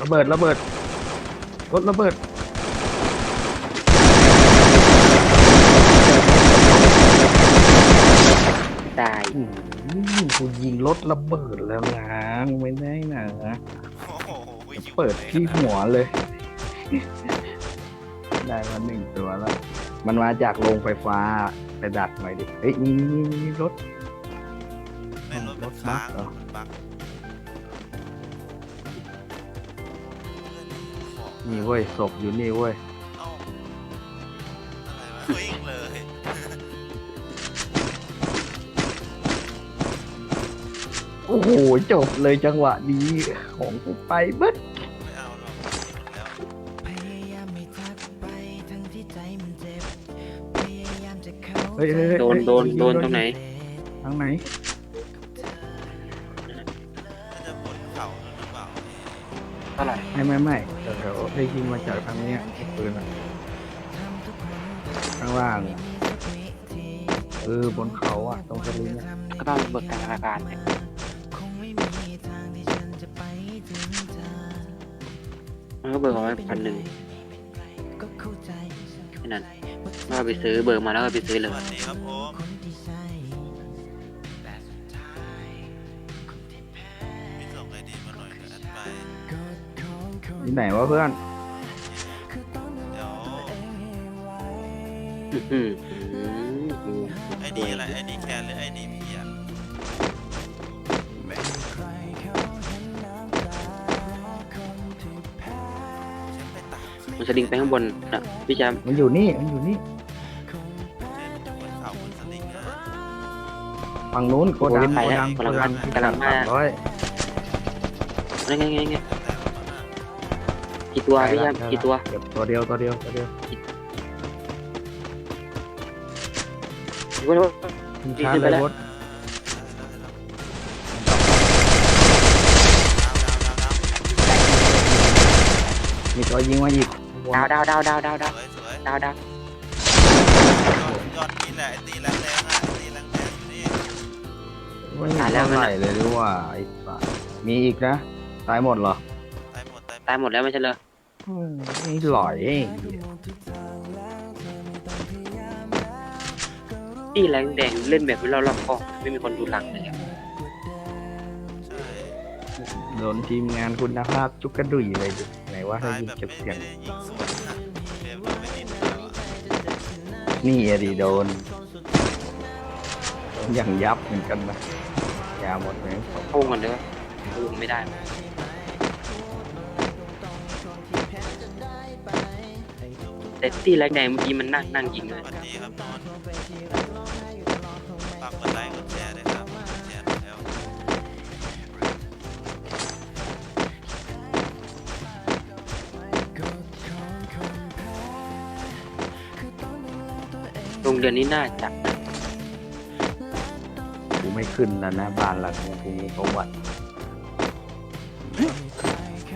ระเบิดระเบิดรถระเบิดตายอืมกูยิงรถระเบิดแล้วนะไม่ได้นะโอ้โหอยู่เปิดลยที่หัวเลย ได้มาหนึ่งตัวแล้ว มันมาจากโรงไฟฟ้าไปดักหน่อยดิเฮ้ยนี่นี่นี่นี่รถในรถมันรถบัค้าสงเหรอรถบัก นี่เว้ยศพอยู่นี่เว้ยเอ้าอะไรวะวิ่งเลยโอ้โหจบเลยจังหวะนี้ของกูไปเบิดไม่เอาหรอกแล้วพยายามไม่ทักไปทั้งที่ใจมันเจ็บพยายามจะเข้าเฮ้ยเฮ้ยเฮ้ยโดนโดนโดนตรงไหน ทางไหน ไหร่ไม่ไม่ไม่แต่แถวได้ยิงมาจากทางเนี้ยปืนอะข้างล่างอะเออบนเขาอะตรงสลิงอะก็ต้องเบิกทางธนาคารเนี่ยคงไม่มีทางที่ฉันจะไปถึงเธอมันก็เบิกเอาไว้พันหนึ่งก็เข้าใจแค่นั้นก็ไปซื้อเบิกมาแล้วก็ไปซื้อสเลยวัสดีครับผมคนที่ใช่มี ที่ไหนวะเพื่อนคือต้องดูเดี๋ยวตัวเองให้ไวอื้อหืออืมไอดีอะไรไอดีแคนหรือไอดีพี่อะใครเขาเห็นน้ำตาคนที่แพ้ฉันไปตามมันสลิงไปข้างบนนะพี่แจมมันอยู่นี่มันอยู่นี่เดินอยู่บนเขาบนสลิงนะฝั่งนู้นโกดังโกดังโกดังกำลังสามร้อยนั่นไงไงไง กี่ตัวพี่แจมกี่ตัวเก็บตัวเดียวตัวเดียวตัวเดียวกี่ตัวทิ้งชาร์จเลยรถดาวดาวดาวดาวมีตัวยิงมาอีกดาวดาวดาวดาวดาวดาวสวยสวยดาวดาวยอดนี่แหละไอ้ตีแรงแรงอะไอ้ตีแรงแรงอยู่นี่ไม่มีเท่าไหร่เลยหรือว่าไอ้สัสมีอีกนะ ตายหมดเหรอ ตายหมดตายหมตายดหมดแล้วไม่ใช่เหรออืม นี่หล่อยเองที่แรงแดงเล่นแบบไม่รอบรอบคอบไม่มีคนดูหลังเลยอะใช่โดนทีมงานคุณภาพจุกกระดุยเลยดิไหนว่าให้ตายยิงแบบเก็บไม่เสียงได้ยิงสวนนะเกมเราไม่ติดแล้วอะนี่อะดิโดนโดน อย่างยับเหมือนกันนะยาหมดเลยพุ่งกันเด้อพุ่งไม่ได้ แต่ที่แรงแดงเมื่อกี้มันนั่งนั่งยิงเลยสวัสดีครับนนท์ฝากกดไลค์กดแชร์ด้วยครับแชร์แล้วโรงเรียนนี้น่าจัดนะกูไม่ขึ้นแล้วนะบ้านหลังนี้กูมีประวัติ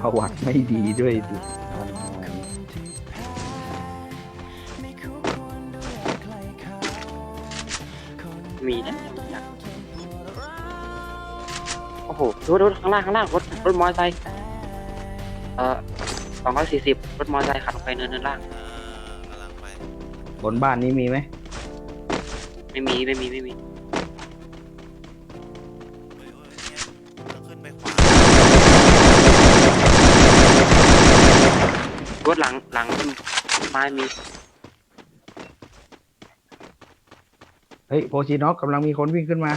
ประวัติไม่ดีด้วยดิ มันมีนะจัดโอ้โหรถรถข้างล่างข้างล่างรถรถมอเตอร์ไซค์เอ่อสองร้อยสี่สิบรถมอเตอร์ไซค์ขับลงไปเนินเนินล่างอ่ากำลังไปบนบ้านนี้มีไหมไม่มีไม่มีไม่มีเฮ้ยเฮ้ยเนี่ยต้องขึ้นไปขวารถหลังหลังต้นไม้มี เฮ้ยโพชิน็อกกำลังมีคนวิ่งขึ้นมา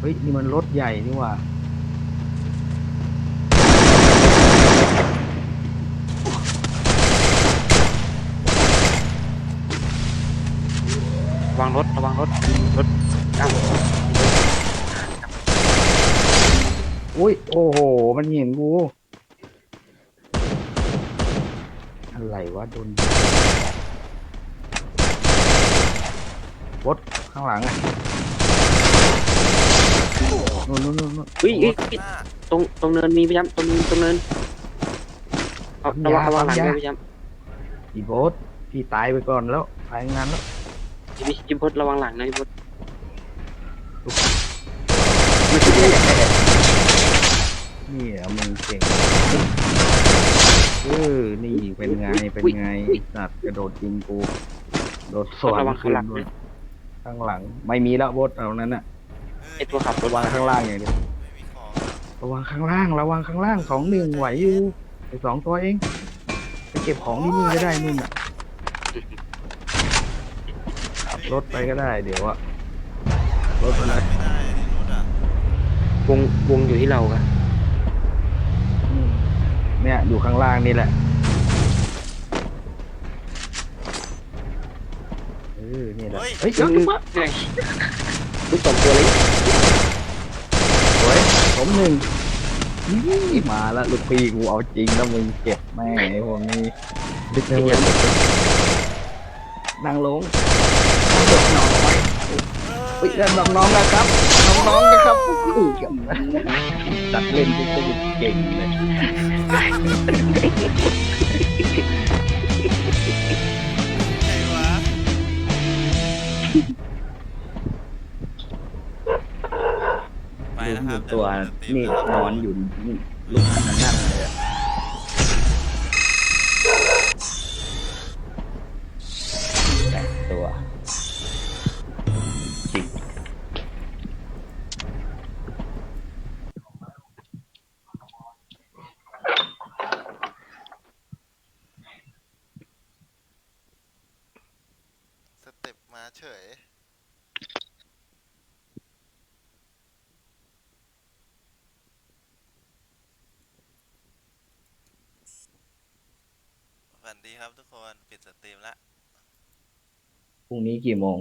เฮ้ย นี่มันรถใหญ่นี่หว่าระวังรถระวังรถรถอ้าว อุ้ยโอ้โห มันเห็นกู อะไรวะโดนยิงรถข้างหลังอะนู่นนู่นนู่นนู่นเฮ้ยเฮ้ยข้างเฮ้ยหน้าตรงตรงเนินมีพี่ย้ำตรงเนินตรงเนินเอาระวังระวังหลังด้วยพี่ย้อีโบสพี่ตายไปก่อนแล้วตายงานแล้ว พี่จิมพดระวังหลังนะพี่พดไม่ใช่นี่เหรอมึงเก่งเออนี่ เป็นไง เป็นไงสัตว์กระโดดยิงกู โดดสวนระวังข้างหลังขึ้นนะข้างหลัง ไม่มีแล้วบดเอานั้นน่ะ ไอตัวขับรถระวังข้างล่างอย่างเดียวไม่มีของอะระวังข้างล่าง ระวังข้างล่างสองหนึ่งไหวอยู่ไอสองตัวเอง ไปเก็บของที่นี่ก็ได้นู่นอะ ขับรถไปก็ได้เดี๋ยวอะรถไปอะไรไม่ได้ในรถอะวงวงอยู่ที่เราครับอืมเนี่ยอยู่ข้างล่างนี่แหละ ออนี่แหละเฮ้ยเดี๋ยวจุ๊บะไงลูกสองตัวเลยสวยผมหนึ่งนี่มาแล้วลูกพี่กูเอาจริงแล้วมึงเก็บแม่งไอ้พวกนี้ดึกเลยเว้ยนั่งลงนั่งลงนอนไว้เฮ้ยแล้วน้องๆนะครับ น้องๆนะครับอู้ยจัดเล่นที่กูเก่งเลย นี่นอนอยู่นี่ลุกขึ้นมานั่งเลยอะแต่งตัวจริงสเต็ปมาเฉย วัสดีครับทุกคน ปิดสตรีมละ พรุ่งนี้กี่โมง